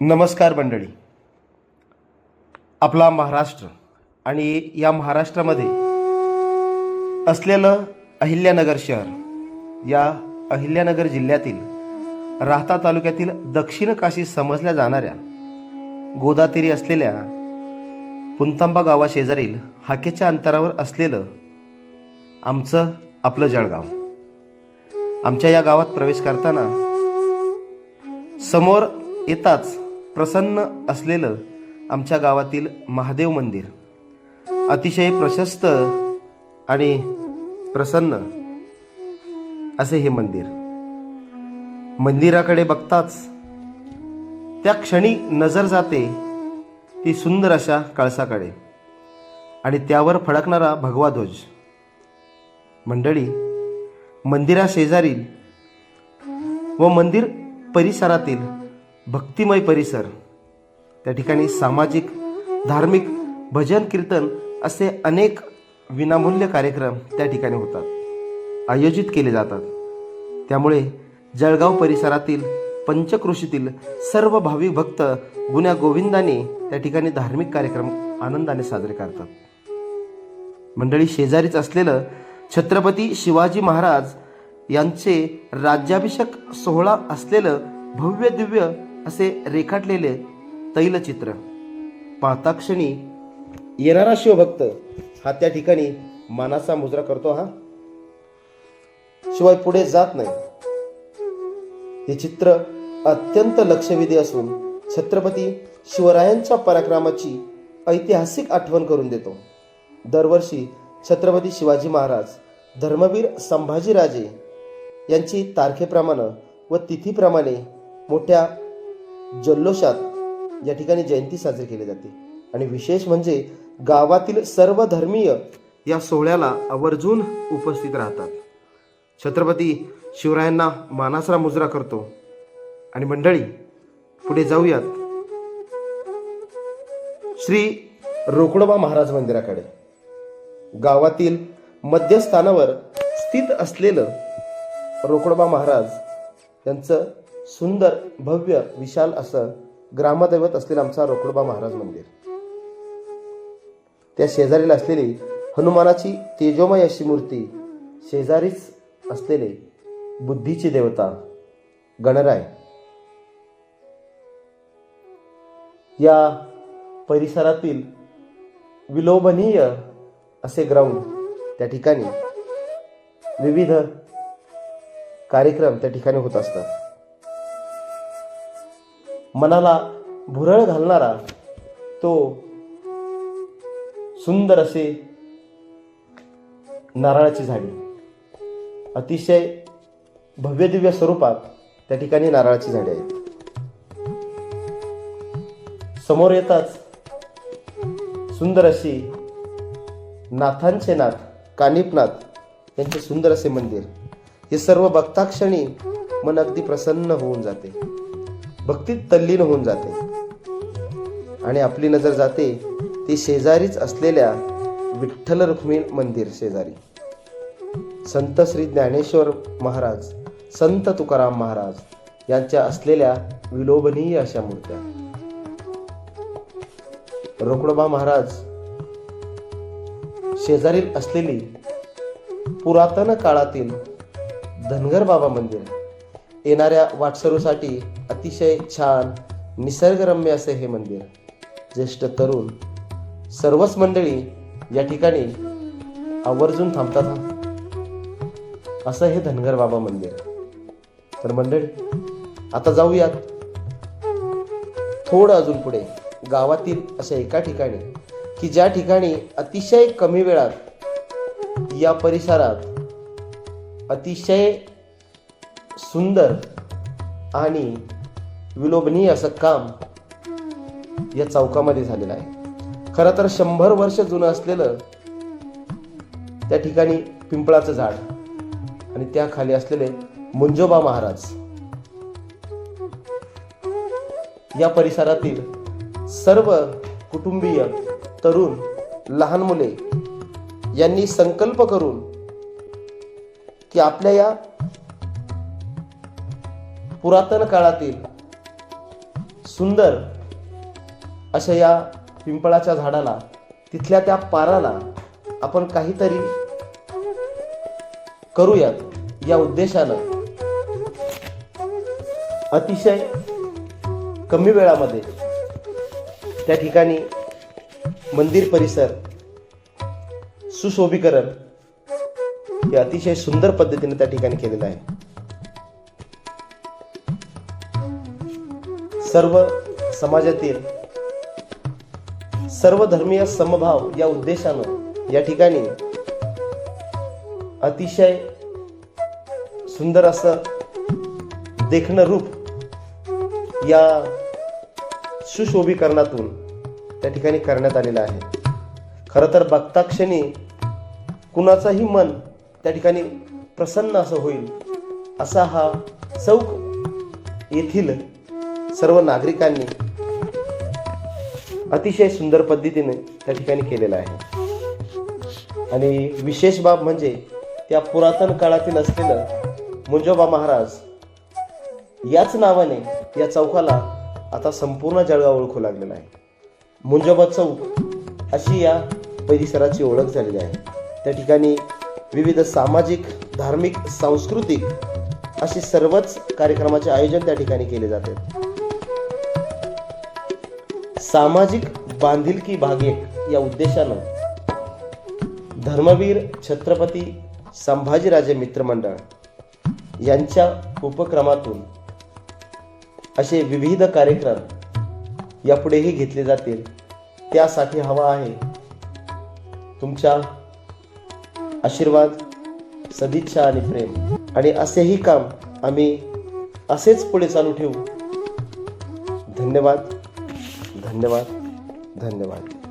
नमस्कार मंडळी. आपला महाराष्ट्र आणि या महाराष्ट्रामध्ये असलेलं अहिल्यानगर शहर या अहिल्यानगर जिल्ह्यातील राहता तालुक्यातील दक्षिण काशी समजल्या जाणाऱ्या गोदातीरी असलेल्या पुंतांबा गावाशेजारील हाकेच्या अंतरावर असलेलं आमचं आपलं जळगाव. आमच्या या गावात प्रवेश करताना समोर येताच प्रसन्न असलेलं आमच्या गावातील महादेव मंदिर. अतिशय प्रशस्त आणि प्रसन्न असे हे मंदिर. मंदिराकडे बघताच त्या क्षणी नजर जाते ती सुंदर अशा कळसाकडे आणि त्यावर फडकणारा भगवा ध्वज. मंडळी मंदिराशेजारील व मंदिर परिसरातील भक्तिमय परिसर. त्या ठिकाणी सामाजिक धार्मिक भजन कीर्तन असे अनेक विनामूल्य कार्यक्रम त्या ठिकाणी होतात. आयोजित केले जातात. त्यामुळे जळगाव परिसरातील पंचकृषीतील सर्व भाविक भक्त गुण्या गोविंदाने त्या ठिकाणी धार्मिक कार्यक्रम आनंदाने साजरे करतात. मंडळी शेजारीच असलेलं छत्रपती शिवाजी महाराज यांचे राज्याभिषेक सोहळा असलेलं भव्य दिव्य असे रेखाटलेले तैलचित्र. पाहता क्षणी येणारा शिवभक्त हा त्या ठिकाणी मानाचा मुजरा करतो हा. शिवाय पुढे जात नाही. हे चित्र अत्यंत लक्षवेधी असून छत्रपती शिवरायांच्या पराक्रमाची ऐतिहासिक आठवण करून देतो. दरवर्षी छत्रपती शिवाजी महाराज धर्मवीर संभाजीराजे यांची तारखेप्रमाणे व तिथीप्रमाणे मोठ्या जल्लोषात या ठिकाणी जयंती साजरी केली जाते. आणि विशेष म्हणजे गावातील सर्व धर्मीय या सोहळ्याला आवर्जून उपस्थित राहतात. छत्रपती शिवरायांना मानासरा मुजरा करतो. आणि मंडळी पुढे जाऊयात. श्री रोकडोबा महाराज मंदिराकडे. गावातील मध्यस्थानावर स्थित असलेलं रोकडोबा महाराज त्यांचं सुंदर भव्य विशाल असं ग्रामदैवत असलेलं आमचा रोकडोबा महाराज मंदिर. त्या शेजारीला असलेली हनुमानाची तेजोमय अशी मूर्ती शेजारीच असलेले बुद्धीची देवता गणराय. या परिसरातील विलोभनीय असे ग्राउंड त्या ठिकाणी विविध कार्यक्रम त्या ठिकाणी होत असतात. मनाला भुरळ घालणारा तो सुंदर असे नारळाची झाडी. अतिशय भव्य दिव्य स्वरूपात त्या ठिकाणी नारळाची झाडे आहेत. समोर येताच सुंदर अशी नाथांचे नाथ कानिपनाथ यांचे सुंदर असे मंदिर. हे सर्व बघताक्षणी मन अगदी प्रसन्न होऊन जाते. भक्तीत तल्लीन होऊन जाते. आणि आपली नजर जाते ती शेजारीच असलेल्या विठ्ठल रुक्मी मंदिर शेजारी. संत श्री ज्ञानेश्वर महाराज संत तुकाराम महाराज यांच्या असलेल्या विलोभनीय अशा मूर्त्या. रोकडोबा महाराज शेजारील असलेली पुरातन काळातील धनगर बाबा मंदिर. येणाऱ्या वाटसरूसाठी अतिशय छान निसर्गरम्य असे हे मंदिर. ज्येष्ठ तरुण सर्वच मंडळी या ठिकाणी आवर्जून थांबतात हा. असं हे धनगर बाबा मंदिर. तर मंडळी आता जाऊयात. थोडं अजून पुढे गावातील अशा एका ठिकाणी की ज्या ठिकाणी अतिशय कमी वेळात या परिसरात अतिशय सुंदर आणि विलोभनीय असं काम या चौकामध्ये झालेलं आहे. खरं तर शंभर वर्ष जुनं असलेलं त्या ठिकाणी पिंपळाचं झाड आणि त्या खाली असलेले मुंजोबा महाराज या परिसरातील सर्व कुटुंबीय तरुण लहान मुले यांनी संकल्प करून की आपल्या या पुरातन काळातील सुंदर अशा या पिंपळाच्या झाडाला तिथल्या त्या पाराला आपण काहीतरी करूयात. या उद्देशानं अतिशय कमी वेळामध्ये त्या ठिकाणी मंदिर परिसर सुशोभीकरण हे अतिशय सुंदर पद्धतीने त्या ठिकाणी केलेलं आहे. सर्व समाजातील सर्व धर्मीय समभाव या उद्देशानं या ठिकाणी अतिशय सुंदर असं देखणं रूप या सुशोभीकरणातून त्या ठिकाणी करण्यात आलेलं आहे. खरं तर बघताक्षणी कुणाचंही मन त्या ठिकाणी प्रसन्न असं होईल असा हा चौक येथील सर्व नागरिकांनी अतिशय सुंदर पद्धतीने त्या ठिकाणी केलेला आहे. आणि विशेष बाब म्हणजे त्या पुरातन काळातील असलेलं मुंजोबा महाराज याच नावाने या चौकाला आता संपूर्ण जळगाव ओळखू लागलेला आहे. मुंजोबा चौक अशी या परिसराची ओळख झालेली आहे. त्या ठिकाणी विविध सामाजिक धार्मिक सांस्कृतिक अशी सर्वच कार्यक्रमाचे आयोजन त्या ठिकाणी केले जाते. सामाजिक बांधिलकी भाग एक या उद्देशानं धर्मवीर छत्रपती संभाजीराजे मित्रमंडळ यांच्या उपक्रमातून असे विविध कार्यक्रम यापुढेही घेतले जातील. त्यासाठी हवा आहे तुमच्या आशीर्वाद सदिच्छा आणि प्रेम. आणि असेही काम आम्ही असेच पुढे चालू ठेवू. धन्यवाद धन्यवाद धन्यवाद.